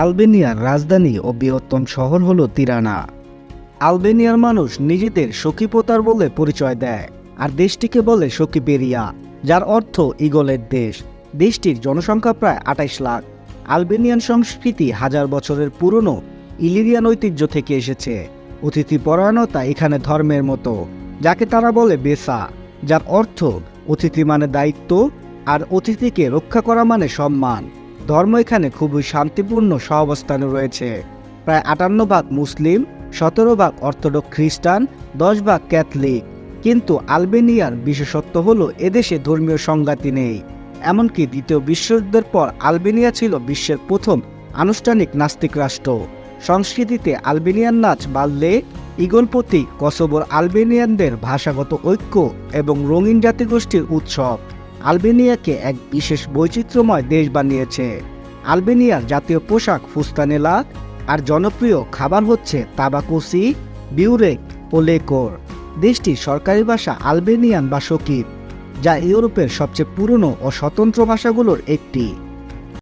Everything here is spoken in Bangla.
আলবেনিয়ার রাজধানী ও বৃহত্তম শহর হল তিরানা। আলবেনিয়ার মানুষ নিজেদের সখীপতার বলে পরিচয় দেয়, আর দেশটিকে বলে সখীপেরিয়া যার অর্থ ইগলের দেশ। দেশটির জনসংখ্যা প্রায় আঠাইশ লাখ। আলবেনিয়ান সংস্কৃতি হাজার বছরের পুরনো ইলিরিয়ান ঐতিহ্য থেকে এসেছে। অতিথি পরায়ণতা এখানে ধর্মের মতো, যাকে তারা বলে বেসা, যার অর্থ অতিথি মানে দায়িত্ব, আর অতিথিকে রক্ষা করা মানে সম্মান। ধর্ম এখানে খুবই শান্তিপূর্ণ সহাবস্থানে রয়েছে। প্রায় আটান্ন ভাগ মুসলিম, সতেরো ভাগ অর্থোডক্স খ্রিস্টান, দশ ভাগ ক্যাথলিক। কিন্তু আলবেনিয়ার বিশেষত্ব হলো এদেশে ধর্মীয় সংঘাতি নেই। এমনকি দ্বিতীয় বিশ্বযুদ্ধের পর আলবেনিয়া ছিল বিশ্বের প্রথম আনুষ্ঠানিক নাস্তিক রাষ্ট্র। সংস্কৃতিতে আলবেনিয়ান নাচ বাল্লে ইগল প্রতীক কসোবোর আলবেনিয়ানদের ভাষাগত ঐক্য এবং রঙিন জাতিগোষ্ঠীর উৎসব। আলবেনিয়াকে এক বিশেষ বৈচিত্র্যময় দেশ বানিয়েছে। আলবেনিয়ার জাতীয় পোশাক ফুস্তানেলা আর জনপ্রিয় খাবার হচ্ছে তাবাকুসি বিউরেক ও লেকোর। দেশটির সরকারি ভাষা আলবেনিয়ান বা সকিব যা ইউরোপের সবচেয়ে পুরনো ও স্বতন্ত্র ভাষাগুলোর একটি।